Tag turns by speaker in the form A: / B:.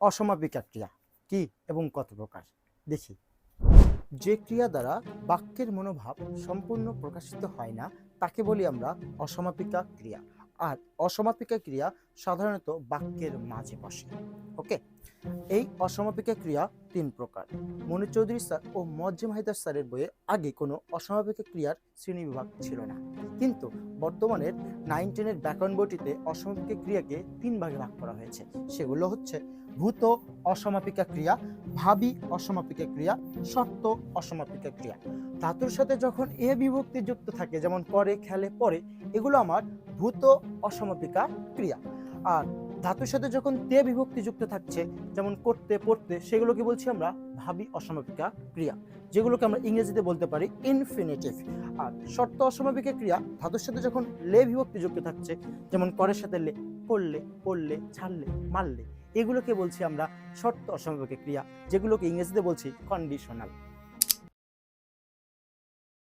A: অসমাপিকা ক্রিয়া, কি এবং কত প্রকার? দেখি। যে ক্রিয়া দ্বারা বাক্যের মনোভাব সম্পূর্ণ প্রকাশিত হয় না, তাকে বলি আমরা অসমাপিকা ক্রিয়া। আর অসমাপিকা ক্রিয়া সাধারণত বাক্যের মাঝে বসে। ওকে? এই অসমাপিকা ক্রিয়া তিন প্রকার। মনু চৌধুরী স্যার ও মজ্জেম হায়দার স্যারের বইয়ে আগে কোনো অসমাপিকা ক্রিয়ার শ্রেণীবিভাগ ছিল না। কিন্তু বর্তমানের নাইন টেনের ব্যাকরণ বইটিতে অসমাপিকা ক্রিয়াকে তিন ভাগে ভাগ করা হয়েছে। সেগুলো হচ্ছে ভূত অসমাপিকা ক্রিয়া, ভাবি অসমাপিকা ক্রিয়া শর্ত অসমাপিকা ক্রিয়া। ধাতুর সাথে যখন এ বিভক্তি যুক্ত থাকে, যেমন করে, খেলে, পরে, এগুলো আমার ভূত অসমাপিকা ক্রিয়া। আর ধাতুর সাথে যখন তে বিভক্তি যুক্ত থাকছে, যেমন করতে, পড়তে, সেগুলোকে বলছি আমরা ভাবি অসমাপিকা ক্রিয়া, যেগুলোকে আমরা ইংরেজিতে বলতে পারি ইনফিনিটিভ আর শর্ত অসমাপিকা ক্রিয়া, ধাতুর সাথে যখন লে বিভক্তি যুক্ত থাকছে, যেমন করের সাথে লে, করলে, পড়লে, ছাড়লে, মারলে, এগুলোকে বলছি আমরা শর্ত অসমাপিকা ক্রিয়া, যেগুলোকে ইংরেজিতে বলছি কন্ডিশনাল